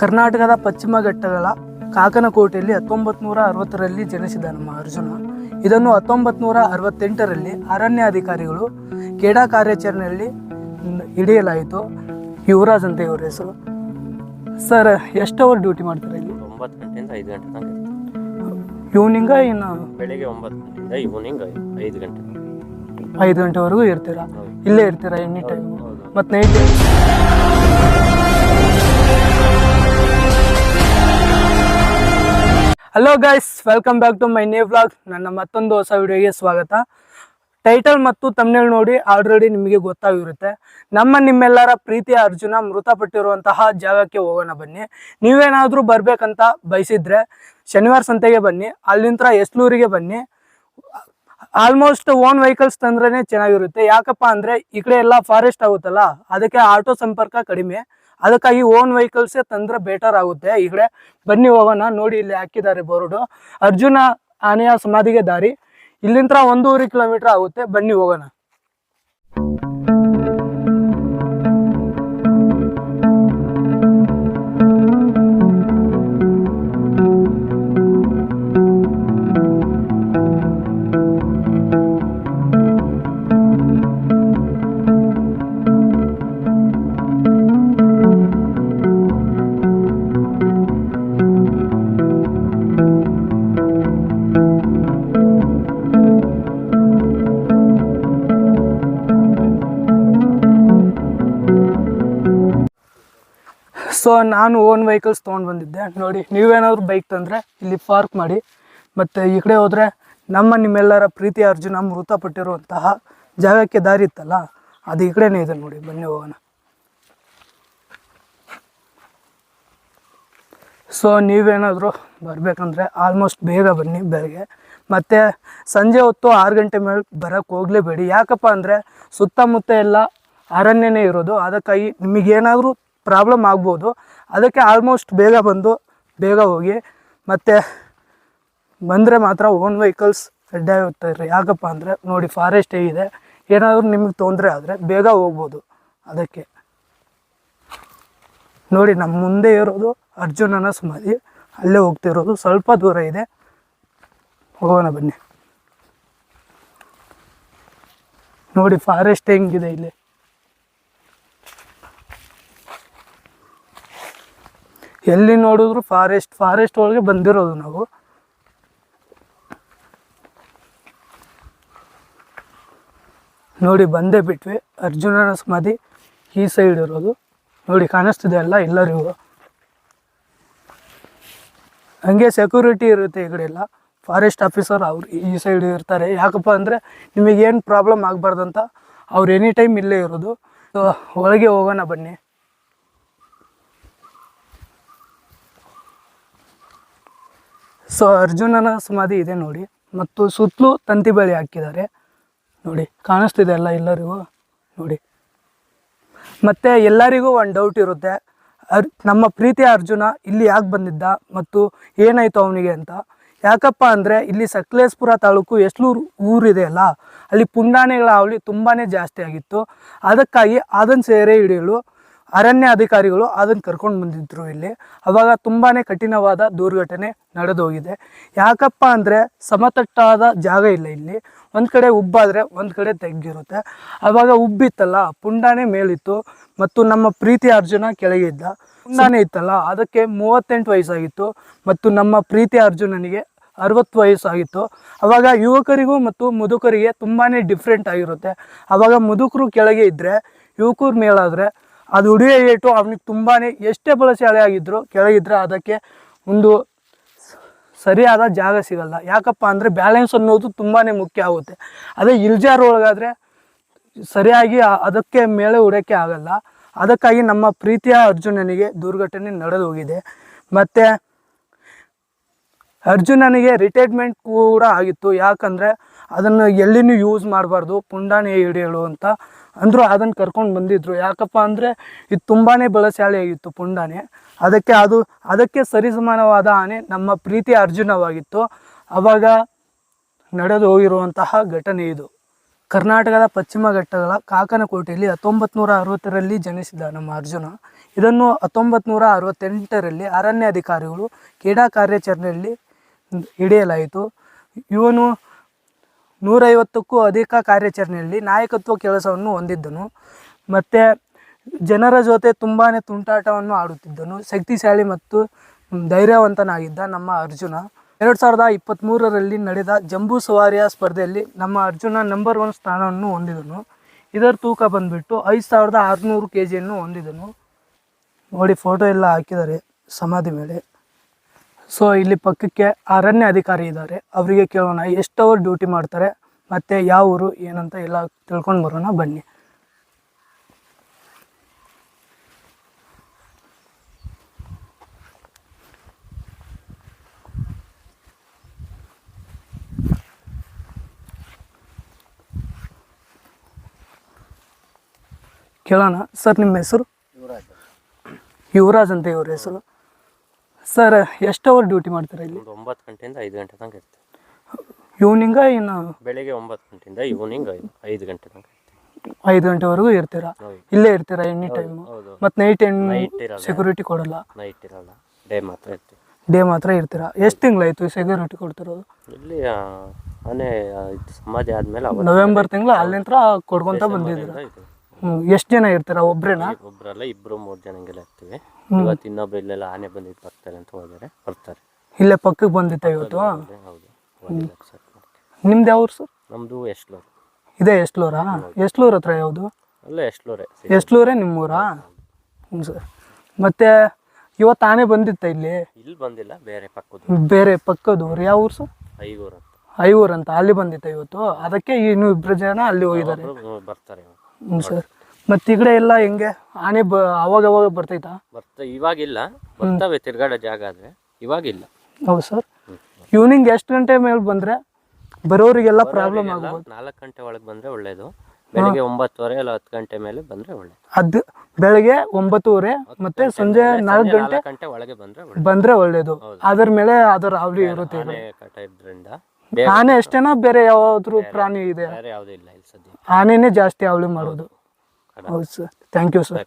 ಕರ್ನಾಟಕದ ಪಶ್ಚಿಮ ಘಟ್ಟಗಳ ಕಾಕನಕೋಟೆಯಲ್ಲಿ ಹತ್ತೊಂಬತ್ತು ನೂರ ಅರವತ್ತರಲ್ಲಿ ಜನಿಸಿದ ನಮ್ಮ ಅರ್ಜುನ. ಇದನ್ನು ಹತ್ತೊಂಬತ್ತು ನೂರ ಅರವತ್ತೆಂಟರಲ್ಲಿ ಅರಣ್ಯಾಧಿಕಾರಿಗಳು ಕ್ರೀಡಾ ಕಾರ್ಯಾಚರಣೆಯಲ್ಲಿ ಹಿಡಿಯಲಾಯಿತು. ಯುವರಾಜ್ ಅಂತ ಇವರ ಹೆಸರು. ಸರ್ ಎಷ್ಟು ಅವರ್ ಡ್ಯೂಟಿ ಮಾಡ್ತಾರೆ ಇಲ್ಲಿ? ಒಂಬತ್ತು ಗಂಟೆಯಿಂದ ಐದು ಗಂಟೆ ತನಕ ಇವ್ನಿಂಗ ಈವ್ನಿಂಗ ಇನ್ನು? ಬೆಳಿಗ್ಗೆ ಒಂಬತ್ತು ಗಂಟೆಯಿಂದ ಈವ್ನಿಂಗ್ ಐದು ಗಂಟೆ ಐದು ಗಂಟೆವರೆಗೂ ಇರ್ತೀರಾ? ಇಲ್ಲೇ ಇರ್ತೀರಾ ಎನಿ ಟೈಮ್ ಮತ್ತು night hello guys welcome back to my new vlog ನನ್ನ ಮತ್ತೊಂದು ಹೊಸ ವಿಡಿಯೋಗೆ ಸ್ವಾಗತ. ಟೈಟಲ್ ಮತ್ತು ತಮ್ನೇಳ್ ನೋಡಿ ಆಲ್ರೆಡಿ ನಿಮಗೆ ಗೊತ್ತಾಗಿರುತ್ತೆ. ನಮ್ಮ ನಿಮ್ಮೆಲ್ಲರ ಪ್ರೀತಿಯ ಅರ್ಜುನ ಮೃತಪಟ್ಟಿರುವಂತಹ ಜಾಗಕ್ಕೆ ಹೋಗೋಣ ಬನ್ನಿ. ನೀವೇನಾದರೂ ಬರಬೇಕಂತ ಬಯಸಿದ್ರೆ ಶನಿವಾರ ಸಂತೆಗೆ ಬನ್ನಿ. ಅಲ್ಲಿಂದ ಎಸ್ಲೂರಿಗೆ ಬನ್ನಿ. ಆಲ್ಮೋಸ್ಟ್ ಓನ್ ವೆಹಿಕಲ್ಸ್ ತಂದ್ರೇ ಚೆನ್ನಾಗಿರುತ್ತೆ. ಯಾಕಪ್ಪ ಅಂದರೆ ಈ ಕಡೆ ಎಲ್ಲ ಫಾರೆಸ್ಟ್ ಆಗುತ್ತಲ್ಲ, ಅದಕ್ಕೆ ಆಟೋ ಸಂಪರ್ಕ ಕಡಿಮೆ. ಅದಕ್ಕಾಗಿ ಓನ್ ವೆಹಿಕಲ್ಸೇ ತಂದ್ರೆ ಬೆಟರ್ ಆಗುತ್ತೆ. ಈ ಕಡೆ ಬನ್ನಿ ಹೋಗೋಣ, ನೋಡಿ ಇಲ್ಲಿ ಹಾಕಿದ್ದಾರೆ ಬೋರ್ಡು. ಅರ್ಜುನ ಆನೆಯ ಸಮಾಧಿಗೆ ದಾರಿ. ಇಲ್ಲಿಂದ ಒಂದೂವರೆ ಕಿಲೋಮೀಟರ್ ಆಗುತ್ತೆ. ಬನ್ನಿ ಹೋಗೋಣ. ಸೊ ನಾನು ಓನ್ ವೆಹಿಕಲ್ಸ್ ತೊಗೊಂಡು ಬಂದಿದ್ದೆ. ನೋಡಿ, ನೀವೇನಾದ್ರು ಬೈಕ್ ತಂದರೆ ಇಲ್ಲಿ ಪಾರ್ಕ್ ಮಾಡಿ. ಮತ್ತು ಈ ಕಡೆ ಹೋದರೆ ನಮ್ಮ ನಿಮ್ಮೆಲ್ಲರ ಪ್ರೀತಿ ಅರ್ಜುನ ಮೃತಪಟ್ಟಿರುವಂತಹ ಜಾಗಕ್ಕೆ ದಾರಿ ಇತ್ತಲ್ಲ, ಅದು ಈ ಕಡೆನೇ ಇದೆ ನೋಡಿ, ಬನ್ನಿ ಹೋಗೋಣ. ಸೊ ನೀವೇನಾದರೂ ಬರಬೇಕಂದ್ರೆ ಆಲ್ಮೋಸ್ಟ್ ಬೇಗ ಬನ್ನಿ ಬೆಳಗ್ಗೆ. ಮತ್ತು ಸಂಜೆ ಹೊತ್ತು ಆರು ಗಂಟೆ ಮೇಲೆ ಬರೋಕ್ಕೆ ಹೋಗಲೇಬೇಡಿ. ಯಾಕಪ್ಪ ಅಂದರೆ ಸುತ್ತಮುತ್ತ ಎಲ್ಲ ಅರಣ್ಯನೇ ಇರೋದು. ಅದಕ್ಕಾಗಿ ನಿಮಗೇನಾದರೂ ಪ್ರಾಬ್ಲಮ್ ಆಗ್ಬೋದು. ಅದಕ್ಕೆ ಆಲ್ಮೋಸ್ಟ್ ಬೇಗ ಬಂದು ಬೇಗ ಹೋಗಿ ಮತ್ತು ಬಂದರೆ ಮಾತ್ರ ಓನ್ ವೆಹಿಕಲ್ಸ್ ಆಗುತ್ತೆ ಯಾಕಪ್ಪ ಅಂದರೆ ನೋಡಿ ಫಾರೆಸ್ಟ್ ಹೇಗಿದೆ. ಏನಾದರೂ ನಿಮಗೆ ತೊಂದರೆ ಆದರೆ ಬೇಗ ಹೋಗ್ಬೋದು. ಅದಕ್ಕೆ ನೋಡಿ ನಮ್ಮ ಮುಂದೆ ಇರೋದು ಅರ್ಜುನನ ಸಮಾಧಿ. ಅಲ್ಲೇ ಹೋಗ್ತಿರೋದು ಸ್ವಲ್ಪ ದೂರ ಇದೆ. ಹೋಗೋಣ ಬನ್ನಿ. ನೋಡಿ ಫಾರೆಸ್ಟ್ ಹೆಂಗಿದೆ ಇಲ್ಲಿ. ಎಲ್ಲಿ ನೋಡಿದ್ರು ಫಾರೆಸ್ಟ್ ಫಾರೆಸ್ಟ್ ಒಳಗೆ ಬಂದಿರೋದು ನಾವು. ನೋಡಿ ಬಂದೇ ಬಿಟ್ವಿ. ಅರ್ಜುನನ ಸಮಾಧಿ ಈ ಸೈಡ್ ಇರೋದು. ನೋಡಿ ಕಾಣಿಸ್ತಿದೆ ಅಲ್ಲ ಎಲ್ಲರಿಗೂ. ಹಂಗೆ ಸೆಕ್ಯೂರಿಟಿ ಇರುತ್ತೆ ಈ ಕಡೆ ಎಲ್ಲ. ಫಾರೆಸ್ಟ್ ಆಫೀಸರ್ ಅವ್ರು ಈ ಸೈಡ್ ಇರ್ತಾರೆ. ಯಾಕಪ್ಪ ಅಂದರೆ ನಿಮಗೇನು ಪ್ರಾಬ್ಲಮ್ ಆಗಬಾರ್ದಂತ ಅವ್ರು ಎನಿ ಟೈಮ್ ಇಲ್ಲೇ ಇರೋದು. ಒಳಗೆ ಹೋಗೋಣ ಬನ್ನಿ. ಸೊ ಅರ್ಜುನನ ಸಮಾಧಿ ಇದೆ ನೋಡಿ. ಮತ್ತು ಸುತ್ತಲೂ ತಂತಿ ಬಳಿ ಹಾಕಿದ್ದಾರೆ. ನೋಡಿ, ಕಾಣಿಸ್ತಿದೆ ಅಲ್ಲ ಎಲ್ಲರಿಗೂ? ನೋಡಿ. ಮತ್ತು ಎಲ್ಲರಿಗೂ ಒಂದು ಡೌಟ್ ಇರುತ್ತೆ. ಅರ್, ನಮ್ಮ ಪ್ರೀತಿಯ ಅರ್ಜುನ ಇಲ್ಲಿ ಯಾಕೆ ಬಂದಿದ್ದ ಮತ್ತು ಏನಾಯಿತು ಅವನಿಗೆ ಅಂತ. ಯಾಕಪ್ಪ ಅಂದರೆ ಇಲ್ಲಿ ಸಕಲೇಶ್ಪುರ ತಾಲೂಕು ಎಸ್ಲೂರು ಊರಿದೆ ಅಲ್ಲ. ಅಲ್ಲಿ ಪುಂಡಾಣೆಗಳ ಹಾವಳಿ ತುಂಬಾ ಜಾಸ್ತಿ ಆಗಿತ್ತು. ಅದಕ್ಕಾಗಿ ಅದನ್ನು ಸೇರೆ ಹಿಡಿಯಲು ಅರಣ್ಯ ಅಧಿಕಾರಿಗಳು ಅದನ್ನು ಕರ್ಕೊಂಡು ಬಂದಿದ್ರು ಇಲ್ಲಿ. ಅವಾಗ ತುಂಬಾ ಕಠಿಣವಾದ ದುರ್ಘಟನೆ ನಡೆದೋಗಿದೆ. ಯಾಕಪ್ಪ ಅಂದರೆ ಸಮತಟ್ಟಾದ ಜಾಗ ಇಲ್ಲ ಇಲ್ಲಿ. ಒಂದು ಕಡೆ ಉಬ್ಬಾದರೆ ಒಂದು ಕಡೆ ತೆಗ್ಗಿರುತ್ತೆ ಅವಾಗ ಉಬ್ಬಿತ್ತಲ್ಲ, ಪುಂಡಾನೆ ಮೇಲಿತ್ತು ಮತ್ತು ನಮ್ಮ ಪ್ರೀತಿ ಅರ್ಜುನ ಕೆಳಗೆ ಇದ್ದ. ಪುಂಡಾನೆ ಇತ್ತಲ್ಲ, ಅದಕ್ಕೆ ಮೂವತ್ತೆಂಟು ವಯಸ್ಸಾಗಿತ್ತು ಮತ್ತು ನಮ್ಮ ಪ್ರೀತಿ ಅರ್ಜುನನಿಗೆ ಅರವತ್ತು ವಯಸ್ಸಾಗಿತ್ತು. ಅವಾಗ ಯುವಕರಿಗೂ ಮತ್ತು ಮುದುಕರಿಗೆ ತುಂಬಾ ಡಿಫ್ರೆಂಟ್ ಆಗಿರುತ್ತೆ. ಅವಾಗ ಮುದುಕರು ಕೆಳಗೆ ಇದ್ದರೆ ಯುವಕರು ಮೇಲಾದರೆ ಅದು ಉಡುಗೆ ಏಟು ಅವನಿಗೆ ತುಂಬಾ ಎಷ್ಟೇ ಬಲಶಾಲಿ ಆಗಿದ್ರು ಕೆಳಗಿದ್ರೆ ಅದಕ್ಕೆ ಒಂದು ಸರಿಯಾದ ಜಾಗ ಸಿಗಲ್ಲ. ಯಾಕಪ್ಪ ಅಂದರೆ ಬ್ಯಾಲೆನ್ಸ್ ಅನ್ನೋದು ತುಂಬಾ ಮುಖ್ಯ ಆಗುತ್ತೆ. ಅದೇ ಇಲ್ಜಾರ್ ಒಳಗಾದರೆ ಸರಿಯಾಗಿ ಅದಕ್ಕೆ ಮೇಲೆ ಉಡೋಕ್ಕೆ ಆಗಲ್ಲ. ಅದಕ್ಕಾಗಿ ನಮ್ಮ ಪ್ರೀತಿಯ ಅರ್ಜುನನಿಗೆ ದುರ್ಘಟನೆ ನಡೆದು ಹೋಗಿದೆ. ಮತ್ತು ಅರ್ಜುನನಿಗೆ ರಿಟೈರ್ಮೆಂಟ್ ಕೂಡ ಆಗಿತ್ತು. ಯಾಕಂದರೆ ಅದನ್ನು ಎಲ್ಲಿನೂ ಯೂಸ್ ಮಾಡಬಾರ್ದು. ಪುಂಡಾಣಿ ಹಿಡಿಯಲು ಅಂತ ಅಂದರೂ ಅದನ್ನು ಕರ್ಕೊಂಡು ಬಂದಿದ್ರು. ಯಾಕಪ್ಪ ಅಂದರೆ ಇದು ತುಂಬಾ ಬಲಶಾಲಿಯಾಗಿತ್ತು ಪುಂಡಾನೆ. ಅದಕ್ಕೆ ಅದು, ಅದಕ್ಕೆ ಸರಿಸಮಾನವಾದ ಆನೆ ನಮ್ಮ ಪ್ರೀತಿ ಅರ್ಜುನವಾಗಿತ್ತು. ಅವಾಗ ನಡೆದು ಹೋಗಿರುವಂತಹ ಘಟನೆ ಇದು. ಕರ್ನಾಟಕದ ಪಶ್ಚಿಮ ಘಟ್ಟಗಳ ಕಾಕನಕೋಟೆಯಲ್ಲಿ ಹತ್ತೊಂಬತ್ತು ನೂರ ಅರವತ್ತರಲ್ಲಿ ಜನಿಸಿದ ನಮ್ಮ ಅರ್ಜುನ. ಇದನ್ನು ಹತ್ತೊಂಬತ್ತು ನೂರ ಅರವತ್ತೆಂಟರಲ್ಲಿ ಅರಣ್ಯ ಅಧಿಕಾರಿಗಳು ಕ್ರೀಡಾ ಕಾರ್ಯಾಚರಣೆಯಲ್ಲಿ ಹಿಡಿಯಲಾಯಿತು. ಇವನು ನೂರೈವತ್ತಕ್ಕೂ ಅಧಿಕ ಕಾರ್ಯಾಚರಣೆಯಲ್ಲಿ ನಾಯಕತ್ವ ಕೆಲಸವನ್ನು ಹೊಂದಿದ್ದನು. ಮತ್ತು ಜನರ ಜೊತೆ ತುಂಬಾ ತುಂಟಾಟವನ್ನು ಆಡುತ್ತಿದ್ದನು. ಶಕ್ತಿಶಾಲಿ ಮತ್ತು ಧೈರ್ಯವಂತನಾಗಿದ್ದ ನಮ್ಮ ಅರ್ಜುನ. ಎರಡು ಸಾವಿರದ ಇಪ್ಪತ್ತ್ಮೂರರಲ್ಲಿ ನಡೆದ ಜಂಬೂ ಸವಾರಿಯ ಸ್ಪರ್ಧೆಯಲ್ಲಿ ನಮ್ಮ ಅರ್ಜುನ ನಂಬರ್ ಒನ್ ಸ್ಥಾನವನ್ನು ಹೊಂದಿದನು. ಇದರ ತೂಕ ಬಂದುಬಿಟ್ಟು ಐದು ಸಾವಿರದ ಆರುನೂರು ಕೆ ಜಿಯನ್ನು ಹೊಂದಿದನು. ನೋಡಿ ಫೋಟೋ ಎಲ್ಲ ಹಾಕಿದ್ದಾರೆ ಸಮಾಧಿ ಮೇಲೆ. ಸೊ ಇಲ್ಲಿ ಪಕ್ಕಕ್ಕೆ ಅರಣ್ಯ ಅಧಿಕಾರಿ ಇದ್ದಾರೆ. ಅವರಿಗೆ ಕೇಳೋಣ ಎಷ್ಟು ಅವರ್ ಡ್ಯೂಟಿ ಮಾಡ್ತಾರೆ ಮತ್ತು ಯಾವ ಊರು ಏನಂತ ಎಲ್ಲ ತಿಳ್ಕೊಂಡು ಬರೋಣ ಬನ್ನಿ. ಕೇಳೋಣ ಸರ್ ನಿಮ್ಮ ಹೆಸರು? ಯುವರಾಜ್ ಅಂತ ಇವ್ರ ಹೆಸರು. ಸರ್ ಎಷ್ಟು ಅವರ್ ಡ್ಯೂಟಿ ಮಾಡ್ತಾರೆ ಇಲ್ಲಿ? ಒಂದು ಒಂಬತ್ತು ಗಂಟೆಯಿಂದ ಐದು ಗಂಟೆ ತನಕ ಇರ್ತೀವಿ ಈವ್ನಿಂಗ ಏನು ಬೆಳಿಗ್ಗೆ ಒಂಬತ್ತು ಗಂಟೆಯಿಂದ ಈವ್ನಿಂಗ್ ಐದು ಗಂಟೆ ತನಕ ಇರ್ತೀವಿ ಐದು ಗಂಟೆವರೆಗೂ ಇರ್ತೀರಾ? ಹೌದು. ಇಲ್ಲೇ ಇರ್ತೀರಾ ಎನಿ ಟೈಮು ಹೌದು. ಮತ್ತು ನೈಟ್ ಏನು ನೈಟ್ ಇರಲ್ಲ. ಸೆಕ್ಯೂರಿಟಿ ಕೊಡಲ್ಲ? ನೈಟ್ ಇರಲ್ಲ. ಡೇ ಮಾತ್ರ ಇರ್ತೀವಿ. ಡೇ ಮಾತ್ರ ಇರ್ತೀರಾ? ಎಷ್ಟು ತಿಂಗಳಾಯ್ತು ಸೆಕ್ಯೂರಿಟಿ ಕೊಡ್ತಿರೋದು? ಇಲ್ಲಿ ಆ, ಆನೆ ಆ, ಇದು ಸಮಾಧಿ ಆದ್ಮೇಲೆ ನವೆಂಬರ್ ತಿಂಗಳು ಅಲ್ಲಿಂತ್ರ ಕೊಡ್ಕೊಂತ ಬಂದಿದ್ದೀರಾ? ಎಷ್ಟು ಜನ ಇರ್ತಾರೆ ಒಬ್ರೇನಾ? ಒಬ್ರಲ್ಲ ಇಬ್ರು ಮೂರು ಜನ ಹಿಂಗೆಲ್ಲ ಇರ್ತೀವಿ ಇವತ್ತು ಇನ್ನೊಬ್ರು ಇಲ್ಲೆಲ್ಲ ಆನೆ ಬಂದಿದ್ದು ಬರ್ತಾರೆ ಅಂತ ಹೋದರೆ ಬರ್ತಾರೆ. ಇಲ್ಲೇ ಪಕ್ಕಕ್ಕೆ ಬಂದಿತ್ತ ಇವತ್ತು? ಹೌದು. ನಿಮ್ದು ಯಾವ್ರು ಸರ್? ನಮ್ಮದು ಎಷ್ಟ್ಲೂರು ಇದೇ ಎಷ್ಟ್ಲೂರಾ ಎಷ್ಟ್ಲೂರ್ ಹತ್ರ ಯಾವುದು? ಅಲ್ಲ ಎಷ್ಟ್ಲೂರೇ ನಿಮ್ಮ ನಿಮ್ಮೂರಾ? ಹ್ಞೂ ಸರ್. ಮತ್ತು ಇವತ್ತು ಆನೆ ಬಂದಿತ್ತ ಇಲ್ಲಿ? ಇಲ್ಲಿ ಬಂದಿಲ್ಲ ಬೇರೆ ಪಕ್ಕದ ಬೇರೆ ಪಕ್ಕದ ಊರು. ಯಾವ ಊರು ಸರ್? ಐಗೂರು ಅಂತ. ಐವೂರು ಅಂತ. ಅಲ್ಲಿ ಬಂದಿತ್ತ ಇವತ್ತು? ಅದಕ್ಕೆ ಇನ್ನು ಇಬ್ಬರು ಜನ ಅಲ್ಲಿ ಹೋಗಿದ್ದಾರೆ. ಬರ್ತಾರೆ. ಹ್ಞೂ ಸರ್. ಮತ್ತೆ ಈ ಕಡೆ ಎಲ್ಲ ಹೆಂಗೆ? ಆನೆ ಬ ಅವಾಗ ಅವಾಗ ಬರ್ತೈತಾ ಬರ್ತಾ ಇವಾಗಿಲ್ಲ. ಬರ್ತವೆ ತಿರ್ಗಾಡೋ ಜಾಗ ಆದ್ರೆ. ಇವಾಗಿಲ್ಲ. ಹೌದು ಸರ್. ಈವ್ನಿಂಗ್ ಎಷ್ಟು ಗಂಟೆ ಮೇಲೆ ಬಂದ್ರೆ ಬರೋರಿಗೆಲ್ಲ ಪ್ರಾಬ್ಲಮ್ ಆಗಬಹುದು ಆಗ್ಬೋದು ನಾಲ್ಕು ಗಂಟೆ ಒಳಗೆ ಬಂದ್ರೆ ಒಳ್ಳೇದು. ಬೆಳಿಗ್ಗೆ ಒಂಬತ್ತುವರೆ ಇಲ್ಲ ಹತ್ತು ಗಂಟೆ ಮೇಲೆ ಬಂದ್ರೆ ಒಳ್ಳೇದು. ಅದು ಬೆಳಗ್ಗೆ ಒಂಬತ್ತುವರೆ ಮತ್ತೆ ಸಂಜೆ ನಾಲ್ಕು ಗಂಟೆ ಗಂಟೆ ಒಳಗೆ ಬಂದ್ರೆ ಬಂದ್ರೆ ಒಳ್ಳೇದು. ಅದ್ರ ಮೇಲೆ ಅದರ ಅವಳಿ ಇರುತ್ತೆ ಆನೆ ಕಟ ಇದ್ರಿಂದ ಆನೆ ಅಷ್ಟೇನಾ ಬೇರೆ ಯಾವ್ದಾದ್ರು ಪ್ರಾಣಿ ಇದೆ. ಬೇರೆ ಯಾವುದೂ ಇಲ್ಲ ಇಲ್ಲಿ ಸದ್ಯ. ಆನೆನೇ ಜಾಸ್ತಿ ಅವಳಿ ಮಾಡೋದು. ಹೌದು ಸರ್. Thank you sir.